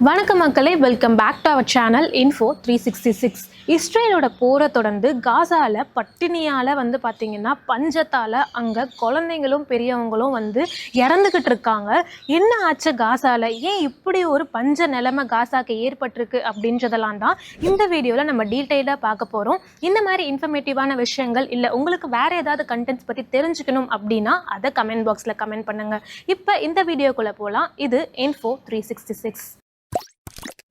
வணக்கம் மக்களே welcome back to our channel info three sixty six இஸ்ரேலோட போரை தொடர்ந்து காசாவில் பட்டினியால் வந்து பார்த்திங்கன்னா பஞ்சத்தால் அங்கே குழந்தைங்களும் பெரியவங்களும் வந்து இறந்துக்கிட்டு இருக்காங்க. என்ன ஆச்சு காசாவில் ஏன் இப்படி ஒரு பஞ்ச நிலைமை காசாக்கு ஏற்பட்டிருக்கு அப்படின்றதெல்லாம் தான் இந்த வீடியோவில் நம்ம டீட்டெயிலாக பார்க்க போகிறோம் இந்த மாதிரி இன்ஃபர்மேட்டிவான விஷயங்கள் இல்லை உங்களுக்கு வேறு ஏதாவது கண்டென்ட்ஸ் பற்றி தெரிஞ்சுக்கணும் அப்படின்னா அதை கமெண்ட் பாக்ஸில் கமெண்ட் பண்ணுங்கள் இப்போ இந்த வீடியோக்குள்ளே போகலாம் இது info three sixty six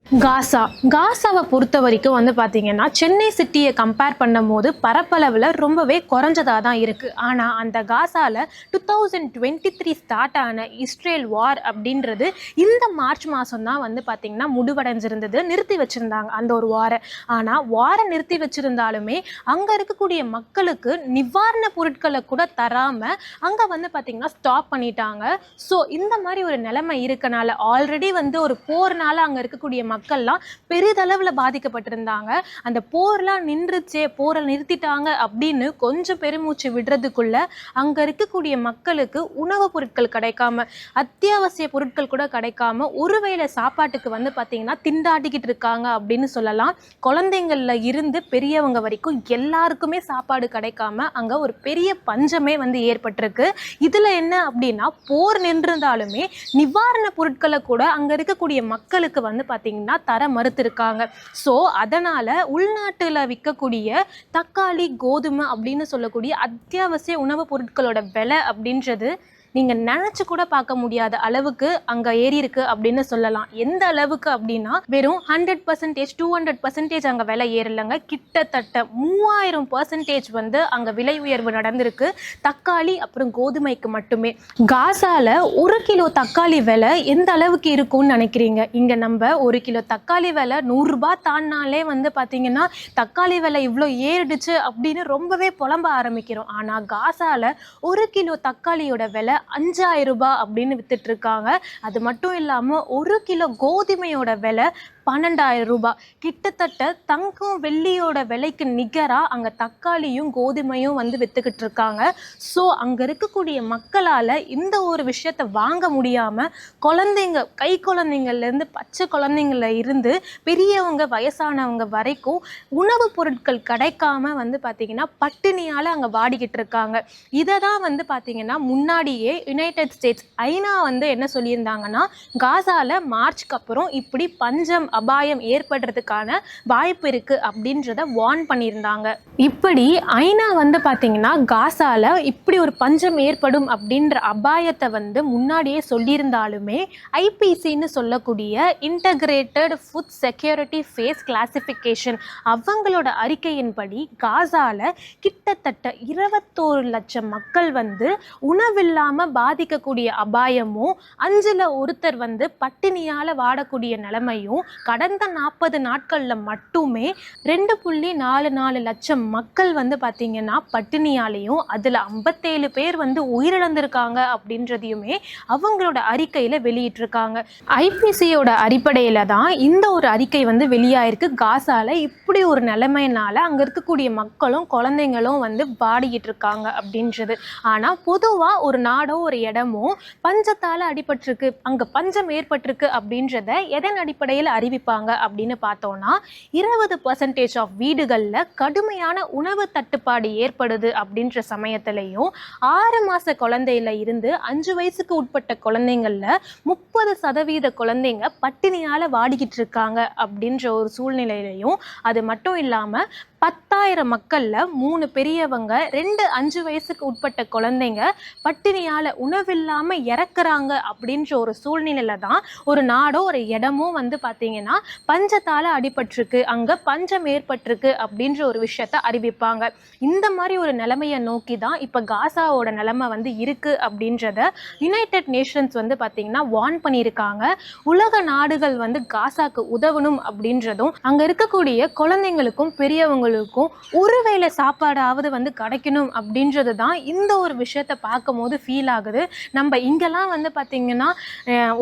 Gaza. காசாவை பொறுத்த வரைக்கும் வந்து பார்த்தீங்கன்னா சென்னை சிட்டியை கம்பேர் பண்ணும்போது பரப்பளவில் ரொம்பவே குறைஞ்சதாக தான் இருக்குது ஆனால் அந்த காசாவில் two thousand twenty three start ஆன இஸ்ரேல் வார் அப்படின்றது இந்த மார்ச் மாதம் தான் வந்து பார்த்திங்கன்னா முடிவடைஞ்சிருந்தது. நிறுத்தி வச்சுருந்தாங்க அந்த ஒரு வாரை ஆனால் வாரை நிறுத்தி வச்சுருந்தாலுமே அங்கே இருக்கக்கூடிய மக்களுக்கு நிவாரண பொருட்களை கூட தராமல் அங்கே வந்து பார்த்திங்கன்னா ஸ்டாப் பண்ணிட்டாங்க. ஸோ இந்த மாதிரி ஒரு நிலைமை இருக்கனால ஆல்ரெடி வந்து ஒரு போர்னால அங்கே இருக்கக்கூடிய மக்கள்லாம் பெரிதளவில் பாதிக்கப்பட்டிருந்தாங்க. அந்த போர்லாம் நின்றுச்சே போரை நிறுத்திட்டாங்க அப்படின்னு கொஞ்சம் பெருமூச்சு விடுறதுக்குள்ள அங்கே இருக்கக்கூடிய மக்களுக்கு உணவுப் பொருட்கள் கிடைக்காம அத்தியாவசிய பொருட்கள் கூட கிடைக்காம ஒருவேளை சாப்பாட்டுக்கு வந்து பார்த்தீங்கன்னா திண்டாடிக்கிட்டு இருக்காங்க அப்படின்னு சொல்லலாம். குழந்தைங்கள்ல இருந்து பெரியவங்க வரைக்கும் எல்லாருக்குமே சாப்பாடு கிடைக்காம அங்கே ஒரு பெரிய பஞ்சமே வந்து ஏற்பட்டிருக்கு. இதில் என்ன அப்படின்னா போர் நின்றிருந்தாலுமே நிவாரண பொருட்களை கூட அங்கே இருக்கக்கூடிய மக்களுக்கு வந்து பார்த்தீங்கன்னா தர மறுத்திருக்காங்க. ஸோ அதனால் உள்நாட்டில் விற்கக்கூடிய தக்காளி கோதுமை அப்படின்னு சொல்லக்கூடிய அத்தியாவசிய உணவுப் பொருட்களோட விலை அப்படின்றது நீங்கள் நினச்சி கூட பார்க்க முடியாத அளவுக்கு அங்கே ஏறி இருக்கு அப்படின்னு சொல்லலாம். எந்த அளவுக்கு அப்படின்னா வெறும் hundred percentage two hundred percentage அங்கே விலை ஏறலைங்க. கிட்டத்தட்ட மூவாயிரம் பர்சன்டேஜ் வந்து அங்கே விலை உயர்வு நடந்திருக்கு. தக்காளி அப்புறம் கோதுமைக்கு மட்டுமே. காசால ஒரு கிலோ தக்காளி விலை எந்த அளவுக்கு இருக்கும்னு நினைக்கிறீங்க? இங்கே நம்ம ஒரு கிலோ தக்காளி விலை நூறுரூபா தாண்டினாலே வந்து பார்த்தீங்கன்னா தக்காளி விலை இவ்வளோ ஏறிடுச்சு அப்படின்னு ரொம்பவே புலம்ப ஆரம்பிக்கிறோம். ஆனால் காசால ஒரு கிலோ தக்காளியோட விலை அஞ்சாயிரம் ரூபாய் அப்படின்னு வித்துட்டு இருக்காங்க. அது மட்டும் இல்லாமல் ஒரு கிலோ கோதுமையோட விலை பன்னெண்டாயிரம் ரூபாய் கிட்டத்தட்ட தங்கம் வெள்ளியோட விலைக்கு நிகராக அங்கே தக்காளியும் கோதுமையும் வந்து விற்றுக்கிட்டு இருக்காங்க. ஸோ அங்கே இருக்கக்கூடிய மக்களால் இந்த ஒரு விஷயத்த வாங்க முடியாமல் குழந்தைங்க கை குழந்தைங்கள்லேருந்து பச்சை குழந்தைங்கள இருந்து பெரியவங்க வயசானவங்க வரைக்கும் உணவுப் பொருட்கள் கிடைக்காம வந்து பார்த்திங்கன்னா பட்டினியால் அங்கே வாடிக்கிட்டு இருக்காங்க. இதை தான் வந்து பார்த்திங்கன்னா முன்னாடியே யுனைடெட் ஸ்டேட்ஸ் ஐநா வந்து என்ன சொல்லியிருந்தாங்கன்னா காசாவில் மார்ச்க்கு அப்புறம் இப்படி பஞ்சம் அபாயம் ஏற்படுறதுக்கான வாய்ப்பு இருக்குது அப்படின்றத வார்ன் பண்ணியிருந்தாங்க. இப்படி ஐநா வந்து பார்த்தீங்கன்னா காசால இப்படி ஒரு பஞ்சம் ஏற்படும் அப்படின்ற அபாயத்தை வந்து முன்னாடியே சொல்லியிருந்தாலுமே ஐபிசின்னு சொல்லக்கூடிய integrated food security phase classification அவங்களோட அறிக்கையின்படி காசால கிட்டத்தட்ட இருபத்தோரு லட்சம் மக்கள் வந்து உணவில்லாமல் பாதிக்கக்கூடிய அபாயமும் அஞ்சில் ஒருத்தர் வந்து பட்டினியால் வாடக்கூடிய நிலைமையும் கடந்த நாற்பது நாட்களில் மட்டுமே ரெண்டு புள்ளி நாலு நாலு லட்சம் மக்கள் வந்து பார்த்திங்கன்னா பட்டினியாலேயும் அதில் ஐம்பத்தேழு பேர் வந்து உயிரிழந்திருக்காங்க அப்படின்றதையுமே அவங்களோட அறிக்கையில் வெளியிட்டிருக்காங்க. ஐபிசியோட அடிப்படையில் தான் இந்த ஒரு அறிக்கை வந்து வெளியாயிருக்கு. காசால இப்படி ஒரு நிலைமையினால அங்கே இருக்கக்கூடிய மக்களும் குழந்தைங்களும் வந்து பாடிக்கிட்டு இருக்காங்க அப்படின்றது. ஆனால் பொதுவாக ஒரு நாடோ ஒரு இடமோ பஞ்சத்தால் அடிபட்டிருக்கு. அங்கே பஞ்சம் ஏற்பட்டிருக்கு அப்படின்றத எதன் அடிப்படையில் அறிவிப்பாங்க அப்படின்னு பார்த்தோன்னா இருபது பர்சன்டேஜ் ஆஃப் வீடுகளில் கடுமையான உணவு தட்டுப்பாடு ஏற்படுது அப்படின்ற சமயத்திலையும் ஆறு மாத குழந்தையில இருந்து அஞ்சு வயசுக்கு உட்பட்ட குழந்தைங்களில் முப்பது சதவீத குழந்தைங்க பட்டினியால் வாடிக்கிட்டு இருக்காங்க அப்படின்ற ஒரு சூழ்நிலையிலையும் அது மட்டும் இல்லாமல் பத்தாயிரம் மக்களில் மூணு பெரியவங்க ரெண்டு அஞ்சு வயசுக்கு உட்பட்ட குழந்தைங்க பட்டினியால் உணவில்லாமல் இறக்குறாங்க அப்படின்ற ஒரு சூழ்நிலையில தான் ஒரு நாடோ ஒரு இடமோ வந்து பார்த்தீங்கன்னா பஞ்சத்தால் அடிபட்டிருக்கு. அங்கே பஞ்சம் ஏற்பட்டிருக்கு அப்படின்ற ஒரு விஷயத்த அறிவிப்பாங்க. இந்த மாதிரி ஒரு நிலைமையை நோக்கி தான் இப்போ காசாவோட நிலைமை வந்து இருக்குது அப்படின்றத யுனைடெட் நேஷன்ஸ் வந்து பார்த்தீங்கன்னா வார்ன் பண்ணியிருக்காங்க. உலக நாடுகள் வந்து காசாக்கு உதவணும் அப்படின்றதும் அங்கே இருக்கக்கூடிய குழந்தைங்களுக்கும் பெரியவங்களுக்கும் ஒருவேளை சாப்பாடாவது வந்து கிடைக்கணும் அப்படின்றது தான் இந்த ஒரு விஷயத்தை பார்க்கும்போது ஃபீல் ஆகுது. நம்ம இங்கெல்லாம் வந்து பார்த்திங்கன்னா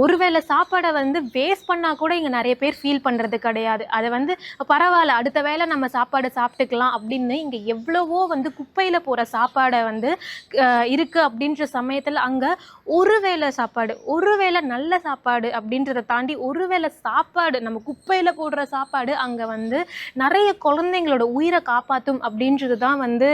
ஒருவேளை சாப்பாடை வந்து வேஸ்ட் பண்ணால் கூட இங்கே நிறைய பேர் பேர் ஃபீல் பண்ணுறது கிடையாது. அதை வந்து பரவாயில்ல அடுத்த வேளை நம்ம சாப்பாடு சாப்பிட்டுக்கலாம் அப்படின்னு இங்கே எவ்வளவோ வந்து குப்பையில் போகிற சாப்பாடை வந்து இருக்குது அப்படின்ற சமயத்தில் அங்கே ஒரு வேளை சாப்பாடு ஒரு வேளை நல்ல சாப்பாடு அப்படின்றத தாண்டி ஒரு வேளை சாப்பாடு நம்ம குப்பையில் போடுற சாப்பாடு அங்கே வந்து நிறைய குழந்தைங்களோட உயிரை காப்பாற்றும் அப்படின்றது தான் வந்து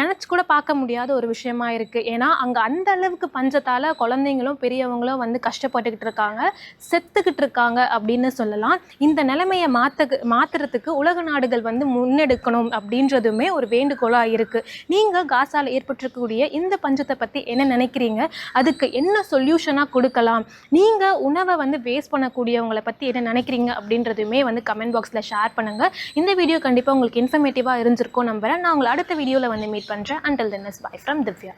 நினச்சி கூட பார்க்க முடியாத ஒரு விஷயமா இருக்குது ஏன்னா அங்கே அந்த அளவுக்கு பஞ்சத்தால் குழந்தைங்களும் பெரியவங்களும் வந்து கஷ்டப்பட்டுக்கிட்டு இருக்காங்க செத்துக்கிட்டு இருக்காங்க அப்படின்னு சொல்லலாம். இந்த நிலைமையை மாற்ற மாற்றுறதுக்கு உலக நாடுகள் வந்து முன்னெடுக்கணும் அப்படின்றதுமே ஒரு வேண்டுகோளாக இருக்குது நீங்கள் காசால் ஏற்பட்டிருக்கக்கூடிய இந்த பஞ்சத்தை பற்றி என்ன நினைக்கிறீங்க? அதுக்கு என்ன சொல்யூஷனாக கொடுக்கலாம்? நீங்கள் உணவை வந்து வேஸ்ட் பண்ணக்கூடியவங்களை பற்றி என்ன நினைக்கிறீங்க அப்படின்றதுமே வந்து கமெண்ட் பாக்ஸில் ஷேர் பண்ணுங்கள் இந்த வீடியோ கண்டிப்பாக உங்களுக்கு இன்ஃபர்மேட்டிவாக இருந்திருக்கும் நம்புகிறேன் நான் உங்களை அடுத்த வீடியோவில் வந்து மீட் பண்ணுறேன் until then is bye from Divya